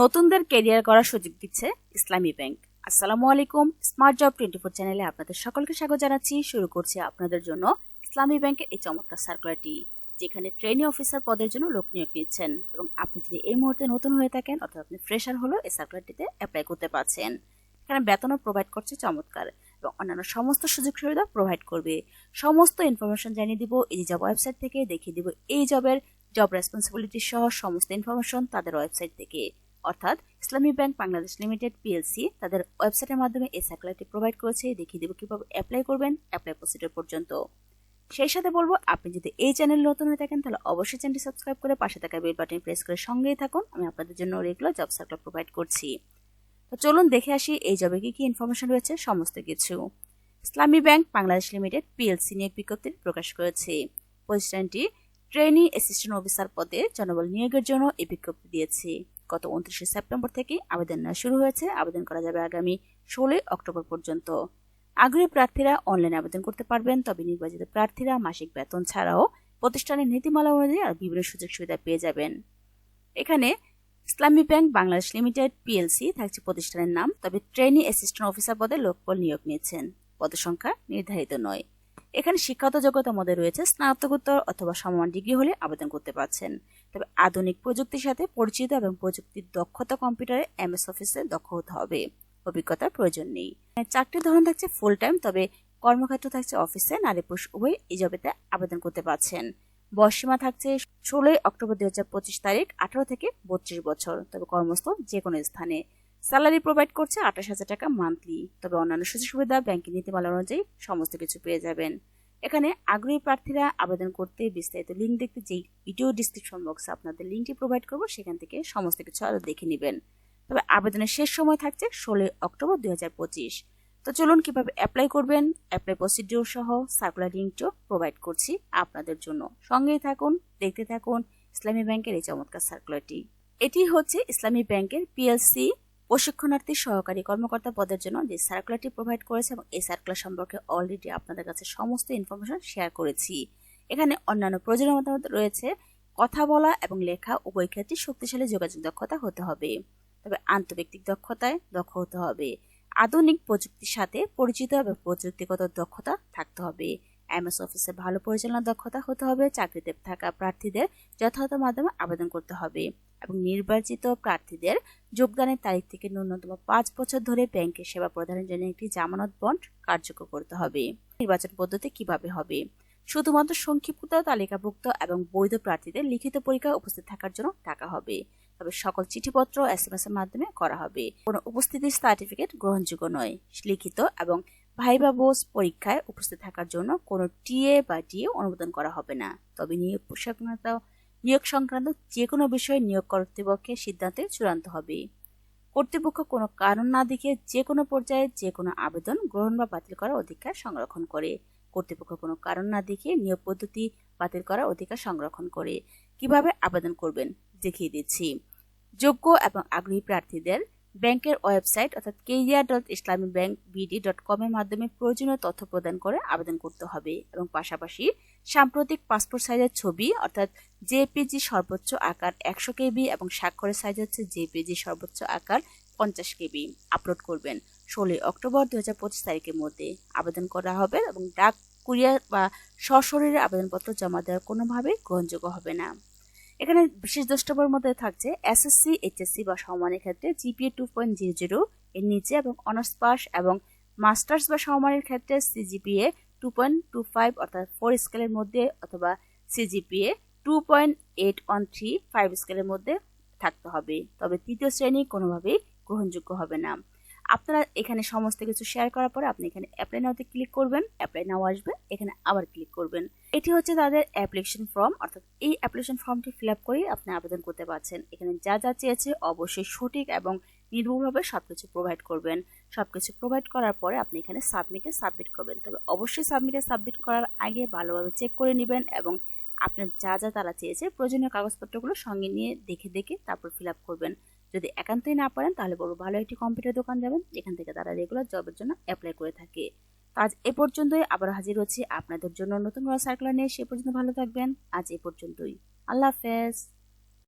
নতুনদের ক্যারিয়ার করার সুযোগ দিচ্ছে ইসলামী ব্যাংক। আসসালামু আলাইকুম স্মার্ট জব টোয়েন্টি ফোর চ্যানেলে আপনাদের সকলকে স্বাগত জানাচ্ছি। শুরু করছি আপনাদের জন্য ইসলামী ব্যাংকের এই চমৎকার সার্কুলারটি যেখানে ট্রেনিং অফিসার পদের জন্য লোক নিয়োগ নিচ্ছেন এবং আপনি যদি এই মুহূর্তে নতুন হয়ে থাকেন অর্থাৎ আপনি ফ্রেশার হলেও এই সার্কুলারটিতে অ্যাপ্লাই করতে পারছেন। এখানে বেতনও প্রোভাইড করছে চমৎকার এবং অন্যান্য সমস্ত সুযোগ সুবিধা প্রোভাইড করবে। সমস্ত ইনফরমেশন জানিয়ে দিব, এই জব ওয়েবসাইট থেকে দেখিয়ে দিব, এই জবের জব রেসপন্সিবিলিটি সহ সমস্ত ইনফরমেশন তাদের ওয়েবসাইট থেকে। অর্থাৎ ইসলামী ব্যাংক বাংলাদেশ লিমিটেড পিএলসি তাদের ওয়েবসাইটের মাধ্যমে এই সার্কুলারটি প্রোভাইড করেছে। দেখিয়ে দেবো কীভাবে অ্যাপ্লাই করবেন অ্যাপ্লাই প্রসিডিওর পর্যন্ত। সেই সাথে বলব, আপনি যদি এই চ্যানেল নতুন হয়ে থাকেন, তাহলে অবশ্যই চ্যানেলটি সাবস্ক্রাইব করে পাশে থাকা বেল বাটন প্রেস করে সঙ্গেই থাকুন। আমি আপনাদের জন্য রেগুলার জব সার্কুলার প্রোভাইড করছি। তো চলুন দেখে আসি এই জবে কি কি ইনফরমেশন রয়েছে, সমস্ত কিছু। ইসলামী ব্যাংক বাংলাদেশ লিমিটেড পিএলসি নিয়োগ বিজ্ঞপ্তি প্রকাশ করেছে। প্রতিষ্ঠানটি ট্রেনিং অ্যাসিস্ট্যান্ট অফিসার পদে জনবল নিয়োগের জন্য এই বিজ্ঞপ্তি দিয়েছে। গত উনত্রিশে সেপ্টেম্বর থেকে আবেদন নেওয়া শুরু হয়েছে। আবেদন করা যাবে আগামী ষোলোই অক্টোবর পর্যন্ত। আগ্রহী প্রার্থীরা অনলাইনে আবেদন করতে পারবেন, তবে নির্বাচিত প্রার্থীরা মাসিক বেতন ছাড়াও প্রতিষ্ঠানের নীতিমালা অনুযায়ী আর বিভিন্ন সুযোগ সুবিধা পেয়ে যাবেন। এখানে ইসলামী ব্যাংক, বাংলাদেশ লিমিটেড পিএলসি থাকছে প্রতিষ্ঠানের নাম, তবে ট্রেনি অ্যাসিস্ট্যান্ট অফিসার পদে লোকবল নিয়োগ নিয়েছেন। পদসংখ্যা নির্ধারিত নয়। এখানে শিক্ষাগত যোগ্যতার মধ্যে রয়েছে স্নাতকোত্তর অথবা সমমান ডিগ্রি হলে আবেদন করতে পারছেন। তবে আধুনিক প্রযুক্তির সাথে পরিচিত এবং প্রযুক্তির দক্ষতা কম্পিউটারে এমএস অফিসে দক্ষ হতে হবে। অভিজ্ঞতার প্রয়োজন নেই। চাকরির ধরন থাকছে ফুল টাইম তবে কর্মক্ষেত্র থাকছে অফিসে নারী পুরুষ উভয় এই জবেতে আবেদন করতে পারছেন। বয়সীমা থাকছে ষোলোই অক্টোবর দুই হাজার পঁচিশ তারিখ, আঠারো থেকে বত্রিশ বছর, তবে কর্মস্থল যে কোনো স্থানে। স্যালারি প্রোভাইড করছে আঠাশ হাজার টাকা মান্থলি। তবে অন্যান্য সুযোগ সুবিধা, ব্যাংকের নীতিমালা অনুযায়ী সমস্ত কিছু পেয়ে যাবেন। এখানে আগ্রহী প্রার্থীরা আবেদন করতে বিস্তারিত লিঙ্ক দেখতে যেই ভিডিও ডিসক্রিপশন বক্সে আপনাদের লিঙ্কটি প্রোভাইড করব, সেখান থেকে সমস্ত কিছু আরও দেখে নেবেন। তবে আবেদনের শেষ সময় থাকছে ষোলোই অক্টোবর দুই হাজার পঁচিশ। তো চলুন কীভাবে অ্যাপ্লাই করবেন অ্যাপ্লাই প্রসিডিওর সহ সার্কুলার লিঙ্কটিও প্রোভাইড করছি আপনাদের জন্য। সঙ্গেই থাকুন, দেখতে থাকুন, ইসলামী ব্যাংকের এই চমৎকার সার্কুলারটি এটি হচ্ছে ইসলামী ব্যাংকের পিএলসি প্রশিক্ষণার্থী সহকারী কর্মকর্তা পদের জন্য যে সার্কুলারটি প্রোভাইড করেছে এবং এই সার্কুলার সম্পর্কে অলরেডি আপনাদের কাছে সমস্ত ইনফরমেশন শেয়ার করেছি। এখানে অন্যান্য প্রয়োজনীয় মতামত রয়েছে। কথা বলা এবং লেখা উভয় ক্ষেত্রে শক্তিশালী যোগাযোগ দক্ষতা হতে হবে। তবে আন্তর্ব্যক্তিক দক্ষতায় দক্ষ হতে হবে। আধুনিক প্রযুক্তির সাথে পরিচিত এবং প্রযুক্তিগত দক্ষতা থাকতে হবে। এমএস অফিসে ভালো পরিচালনা দক্ষতা হতে হবে। চাকরিতে থাকা প্রার্থীদের যথাযথ মাধ্যমে আবেদন করতে হবে। এবং নির্বাচিত প্রার্থীদের যোগদানের তারিখ থেকে ন্যূনতম পাঁচ বছর ধরে ব্যাংকের সেবা প্রদানের জন্য একটি জামানত বন্ড কার্যকর করতে হবে। নির্বাচন পদ্ধতি কীভাবে হবে? শুধুমাত্র সংক্ষিপ্ত তালিকাভুক্ত এবং বৈধ প্রার্থীদের লিখিত পরীক্ষা উপস্থিত থাকার জন্য টাকা হবে। তবে সকল চিঠিপত্র এস এম এস এর মাধ্যমে করা হবে। কোনো উপস্থিতির সার্টিফিকেট গ্রহণযোগ্য নয়। লিখিত এবং ভাইবা বোস পরীক্ষায় উপস্থিত থাকার জন্য কোনো টিএ বা ডিএ অনুমোদন করা হবে না। তবে নিয়োগ সংক্রান্ত নিয়োগ সংক্রান্ত যে কোনো বিষয়ে নিয়োগ কর্তৃপক্ষের সিদ্ধান্তে চূড়ান্ত হবে। কর্তৃপক্ষ কোনো কারণ না দেখে যে কোনো পর্যায়ে যে কোনো আবেদন গ্রহণ বা বাতিল করার অধিকার সংরক্ষণ করে। কর্তৃপক্ষ কোনো কারণ না দেখে নিয়োগ পদ্ধতি বাতিল করার অধিকার সংরক্ষণ করে। কীভাবে আবেদন করবেন দেখিয়ে দিচ্ছি। যোগ্য এবং আগ্রহী প্রার্থীদের ব্যাংকের ওয়েবসাইট অর্থাৎ career dot Islami bank BD dot কমের মাধ্যমে প্রয়োজনীয় তথ্য প্রদান করে আবেদন করতে হবে এবং পাশাপাশি সাম্প্রতিক পাসপোর্ট সাইজের ছবি অর্থাৎ জেপিজি সর্বোচ্চ আকার একশো কেবি এবং স্বাক্ষরের সাইজ হচ্ছে জেপিজি সর্বোচ্চ আকার পঞ্চাশ কেবি। আপলোড করবেন ষোলোই অক্টোবর দু হাজার পঁচিশ তারিখের মধ্যে। আবেদন করা হবে এবং ডাক, কুরিয়ার বা সশরীরে আবেদনপত্র জমা দেওয়ার কোনোভাবেই গ্রহণযোগ্য হবে না। এখানে বিশেষ দ্রষ্টব্যের মধ্যে থাকছে এসএসসি এইচএসসি বা সমমানের ক্ষেত্রে GPA two point zero zero এর নিচে এবং অনার্স পাস এবং মাস্টার্স বা সমমানের ক্ষেত্রে CGPA two point two five অর্থাৎ ফোর স্কেলের মধ্যে অথবা CGPA two point eight one three five স্কেলের মধ্যে থাকতে হবে। তবে তৃতীয় শ্রেণি কোনোভাবেই গ্রহণযোগ্য হবে না। আপনারা এখানে সমস্ত কিছু শেয়ার করার পরে আপনি এখানে অ্যাপ্লাই নাওতে ক্লিক করবেন অ্যাপ্লাই নাও আসবে, এখানে আবার ক্লিক করবেন। এটি হচ্ছে তাদের অ্যাপ্লিকেশন ফর্ম অর্থাৎ এই অ্যাপ্লিকেশন ফর্মটি ফিল আপ করেই আপনি আবেদন করতে পারছেন। এখানে যা যা চেয়েছে অবশ্যই সঠিক এবং নির্ভুলভাবে সব কিছু প্রোভাইড করবেন। সব কিছু প্রোভাইড করার পরে আপনি এখানে সাবমিটে সাবমিট করবেন। তবে অবশ্যই সাবমিটে সাবমিট করার আগে ভালোভাবে চেক করে নেবেন এবং আপনার যা যা তারা চেয়েছে প্রয়োজনীয় কাগজপত্রগুলো সঙ্গে নিয়ে দেখে দেখে তারপর ফিল আপ করবেন। যদি একান্তই না পারেন তাহলে বলব ভালো একটি কম্পিউটার দোকান যাবেন। যেখান থেকে তারা রেগুলার জবের জন্য অ্যাপ্লাই করে থাকে। আজ এ পর্যন্তই আবার হাজির হচ্ছি আপনাদের জন্য নতুন সার্কুলার নিয়ে। সে পর্যন্ত ভালো থাকবেন। আজ এ পর্যন্তই। আল্লাহ হাফেজ।